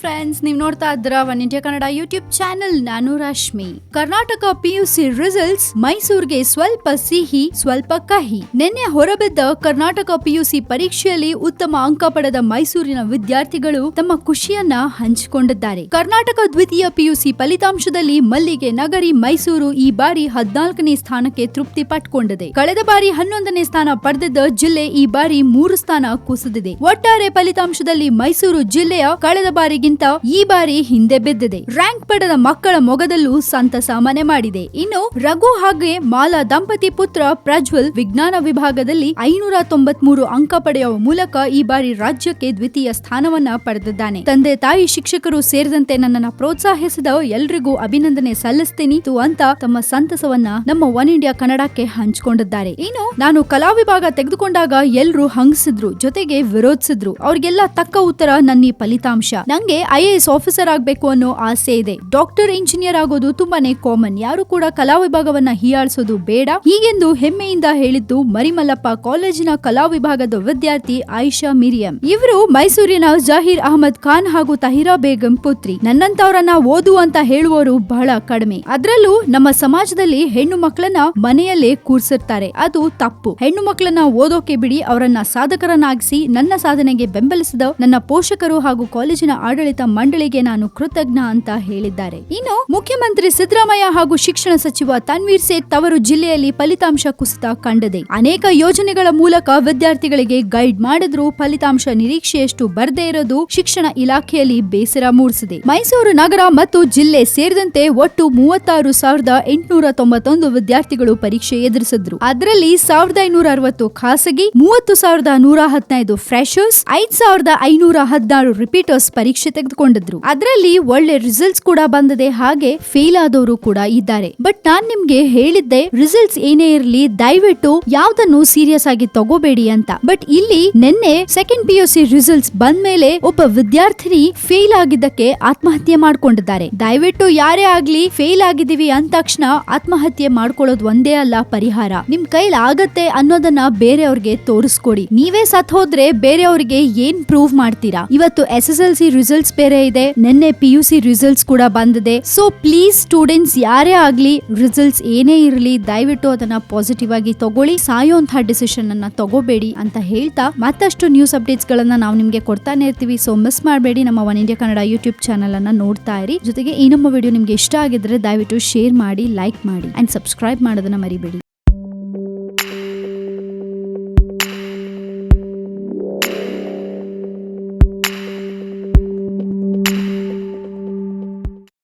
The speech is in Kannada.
ಫ್ರೆಂಡ್ಸ್ ನೀವು ನೋಡ್ತಾ ಇದ್ರ One India Kannada YouTube channel ನಾನು ರಶ್ಮಿ. ಕರ್ನಾಟಕ ಪಿಯುಸಿ ರಿಸಲ್ಟ್ಸ್ ಮೈಸೂರಿಗೆ ಸ್ವಲ್ಪ ಸಿಹಿ, ಸ್ವಲ್ಪ ಕಹಿ. ನಿನ್ನೆ ಹೊರಬಿದ್ದ ಕರ್ನಾಟಕ ಪಿಯುಸಿ ಪರೀಕ್ಷೆಯಲ್ಲಿ ಉತ್ತಮ ಅಂಕ ಪಡೆದ ಮೈಸೂರಿನ ವಿದ್ಯಾರ್ಥಿಗಳು ತಮ್ಮ ಖುಷಿಯನ್ನ ಹಂಚಿಕೊಂಡಿದ್ದಾರೆ. ಕರ್ನಾಟಕ ದ್ವಿತೀಯ ಪಿಯುಸಿ ಫಲಿತಾಂಶದಲ್ಲಿ ಮಲ್ಲಿಗೆ ನಗರಿ ಮೈಸೂರು ಈ ಬಾರಿ ಹದಿನಾಲ್ಕನೇ ಸ್ಥಾನಕ್ಕೆ ತೃಪ್ತಿ ಪಟ್ಕೊಂಡಿದೆ. ಕಳೆದ ಬಾರಿ ಹನ್ನೊಂದನೇ ಸ್ಥಾನ ಪಡೆದಿದ್ದ ಜಿಲ್ಲೆ ಈ ಬಾರಿ ಮೂರು ಸ್ಥಾನ ಕುಸಿದಿದೆ. ಒಟ್ಟಾರೆ ಫಲಿತಾಂಶದಲ್ಲಿ ಮೈಸೂರು ಜಿಲ್ಲೆಯ ಕಳೆದ ಬಾರಿಗಿಂತ ಈ ಬಾರಿ ಹಿಂದೆ ಬಿದ್ದಿದೆ. ರ್ಯಾಂಕ್ ಪಡೆದ ಮಕ್ಕಳ ಮೊಗದಲ್ಲೂ ಸಂತಸ ಮನೆ ಮಾಡಿದೆ. ಇನ್ನು ರಘು ಹಾಗೆ ಮಾಲಾ ದಂಪತಿ ಪುತ್ರ ಪ್ರಜ್ವಲ್ ವಿಜ್ಞಾನ ವಿಭಾಗದಲ್ಲಿ ಐನೂರ ತೊಂಬತ್ಮೂರು ಅಂಕ ಪಡೆಯುವ ಮೂಲಕ ಈ ಬಾರಿ ರಾಜ್ಯಕ್ಕೆ ದ್ವಿತೀಯ ಸ್ಥಾನವನ್ನ ಪಡೆದಿದ್ದಾನೆ. ತಂದೆ ತಾಯಿ ಶಿಕ್ಷಕರು ಸೇರಿದಂತೆ ನನ್ನನ್ನ ಪ್ರೋತ್ಸಾಹಿಸಿದ ಎಲ್ರಿಗೂ ಅಭಿನಂದನೆ ಸಲ್ಲಿಸ್ತೀನಿ ಅಂತ ತಮ್ಮ ಸಂತಸವನ್ನ ನಮ್ಮ ಒನ್ ಇಂಡಿಯಾ ಕನ್ನಡಕ್ಕೆ ಹಂಚಿಕೊಂಡಿದ್ದಾರೆ. ಇನ್ನು ನಾನು ಕಲಾ ವಿಭಾಗ ತೆಗೆದುಕೊಂಡಾಗ ಎಲ್ರು ಹಂಗಿಸಿದ್ರು, ಜೊತೆಗೆ ವಿರೋಧಿಸಿದ್ರು. ಅವ್ರಿಗೆಲ್ಲ ತಕ್ಕ ಉತ್ತರ ನನ್ನ ಫಲಿತಾಂಶ. ನಂಗೆ ಐ ಎಸ್ ಆಫೀಸರ್ ಆಗ್ಬೇಕು ಅನ್ನೋ ಆಸೆ ಇದೆ. ಡಾಕ್ಟರ್ ಇಂಜಿನಿಯರ್ ಆಗೋದು ತುಂಬಾನೇ ಕಾಮನ್ ಯಾರು ಕೂಡ ಕಲಾ ವಿಭಾಗವನ್ನ ಹೀಯಾಳಿಸೋದು ಬೇಡ. ಹೀಗೆಂದು ಹೆಮ್ಮೆಯಿಂದ ಹೇಳಿದ್ದು ಮರಿಮಲ್ಲಪ್ಪ ಕಾಲೇಜಿನ ಕಲಾ ವಿಭಾಗದ ವಿದ್ಯಾರ್ಥಿ ಆಯಿಷಾ ಮಿರಿಯಂ. ಇವರು ಮೈಸೂರಿನ ಜಹೀರ್ ಅಹಮದ್ ಖಾನ್ ಹಾಗೂ ತಹಿರಾ ಬೇಗಂ ಪುತ್ರಿ. ನನ್ನಂತವರನ್ನ ಓದು ಅಂತ ಹೇಳುವವರು ಬಹಳ ಕಡಿಮೆ. ಅದರಲ್ಲೂ ನಮ್ಮ ಸಮಾಜದಲ್ಲಿ ಹೆಣ್ಣು ಮಕ್ಕಳನ್ನ ಮನೆಯಲ್ಲೇ ಕೂರ್ಸಿರ್ತಾರೆ. ಅದು ತಪ್ಪು. ಹೆಣ್ಣು ಮಕ್ಕಳನ್ನ ಓದೋಕೆ ಬಿಡಿ, ಅವರನ್ನ ಸಾಧಕರನ್ನಾಗಿಸಿ ನನ್ನ ಸಾಧನೆಗೆ ಬೆಂಬಲಿಸಿದ ನನ್ನ ಪೋಷಕರು ಹಾಗೂ ಕಾಲೇಜಿನ ಆಡಳಿತ ಮಂಡಳಿಗೆ ನಾನು ಕೃತಜ್ಞ ಅಂತ ಹೇಳಿದ್ದಾರೆ. ಇನ್ನು ಮುಖ್ಯಮಂತ್ರಿ ಸಿದ್ದರಾಮಯ್ಯ ಹಾಗೂ ಶಿಕ್ಷಣ ಸಚಿವ ತನ್ವೀರ್ ಸೇಠ್ ತವರು ಜಿಲ್ಲೆಯಲ್ಲಿ ಫಲಿತಾಂಶ ಕುಸಿತ ಕಂಡದೆ ಅನೇಕ ಯೋಜನೆಗಳ ಮೂಲಕ ವಿದ್ಯಾರ್ಥಿಗಳಿಗೆ ಗೈಡ್ ಮಾಡಿದ್ರೂ ಫಲಿತಾಂಶ ನಿರೀಕ್ಷೆಯಷ್ಟು ಬರದೇ ಇರೋದು ಶಿಕ್ಷಣ ಇಲಾಖೆಯಲ್ಲಿ ಬೇಸರ ಮೂಡಿಸಿದೆ. ಮೈಸೂರು ನಗರ ಮತ್ತು ಜಿಲ್ಲೆ ಸೇರಿದಂತೆ ಒಟ್ಟು ಮೂವತ್ತಾರು ಸಾವಿರದ ಎಂಟುನೂರ ತೊಂಬತ್ತೊಂದು ವಿದ್ಯಾರ್ಥಿಗಳು ಪರೀಕ್ಷೆ ಎದುರಿಸಿದ್ರು. ಅದರಲ್ಲಿ ಸಾವಿರದ ಐನೂರ ಅರವತ್ತು ಖಾಸಗಿ, ಮೂವತ್ತು ಸಾವಿರದ ನೂರ ಹದಿನೈದು ಫ್ರೆಶರ್ಸ್ ಐದ್ ಸಾವಿರದ ಐನೂರ ಹದಿನಾರು ರಿಪೀಟರ್ಸ್ ಪರೀಕ್ಷೆ ತೆಗೆದುಕೊಂಡಿದ್ರು. ಅದರಲ್ಲಿ ಒಳ್ಳೆ ರಿಸಲ್ಟ್ಸ್ ಕೂಡ ಬಂದದೆ, ಹಾಗೆ ಫೇಲ್ ಆದವರು ಕೂಡ ಇದ್ದಾರೆ. ಬಟ್ ನಾನ್ ನಿಮ್ಗೆ ಹೇಳಿದ್ದೆ ರಿಸಲ್ಟ್ಸ್ ಏನೇ ಇರಲಿ, ದಯವಿಟ್ಟು ಯಾವ್ದನ್ನು ಸೀರಿಯಸ್ ಆಗಿ ತಗೋಬೇಡಿ ಅಂತ. ಬಟ್ ಇಲ್ಲಿ ನಿನ್ನೆ second P U C results ಬಂದ್ಮೇಲೆ ಒಬ್ಬ ವಿದ್ಯಾರ್ಥಿನಿ ಫೇಲ್ ಆಗಿದ್ದಕ್ಕೆ ಆತ್ಮಹತ್ಯೆ ಮಾಡ್ಕೊಂಡಿದ್ದಾರೆ. ದಯವಿಟ್ಟು ಯಾರೇ ಆಗ್ಲಿ ಫೇಲ್ ಆಗಿದ್ದೀವಿ ಅಂದ ತಕ್ಷಣ ಆತ್ಮಹತ್ಯೆ ಮಾಡ್ಕೊಳ್ಳೋದು ಒಂದೇ ಅಲ್ಲ ಪರಿಹಾರ. ನಿಮ್ ಕೈಲ್ ಆಗತ್ತೆ ಅನ್ನೋದನ್ನ ಬೇರೆಯವ್ರಿಗೆ ತೋರಿಸ್ಕೊಡಿ. ನೀವೇ ಸತ್ ಹೋದ್ರೆ ಬೇರೆಯವ್ರಿಗೆ ಏನ್ ಪ್ರೂವ್ ಮಾಡ್ತೀರಾ? ಇವತ್ತು S S L C results ಬೇರೆ ಇದೆ. ನಿನ್ನೆ ಪಿ ಯು ಸಿ ರಿಸಲ್ಟ್ಸ್ ಕೂಡ ಬಂದಿದೆ. ಸೊ ಪ್ಲೀಸ್ ಸ್ಟೂಡೆಂಟ್ಸ್ ಯಾರೇ ಆಗ್ಲಿ ರಿಸಲ್ಟ್ಸ್ ಏನೇ ಇರಲಿ, ದಯವಿಟ್ಟು ಅದನ್ನ ಪಾಸಿಟಿವ್ ಆಗಿ ತಗೊಳ್ಳಿ. ಸಾಯೋಂತಹ ಡಿಸಿಷನ್ ಅನ್ನ ತಗೋಬೇಡಿ ಅಂತ ಹೇಳ್ತಾ ಮತ್ತಷ್ಟು ನ್ಯೂಸ್ ಅಪ್ಡೇಟ್ಸ್ ಗಳನ್ನ ನಾವು ನಿಮ್ಗೆ ಕೊಡ್ತಾನೆ ಇರ್ತೀವಿ. ಸೊ ಮಿಸ್ ಮಾಡಬೇಡಿ. ನಮ್ಮ One India Kannada YouTube channel ಅನ್ನ ನೋಡ್ತಾ ಇರಿ. ಜೊತೆಗೆ ಈ ನಮ್ಮ ವಿಡಿಯೋ ನಿಮ್ಗೆ ಇಷ್ಟ ಆಗಿದ್ರೆ ದಯವಿಟ್ಟು ಶೇರ್ ಮಾಡಿ ಲೈಕ್ ಮಾಡಿ ಅಂಡ್ ಸಬ್ಸ್ಕ್ರೈಬ್ ಮಾಡೋದನ್ನ ಮರಿಬೇಡಿ.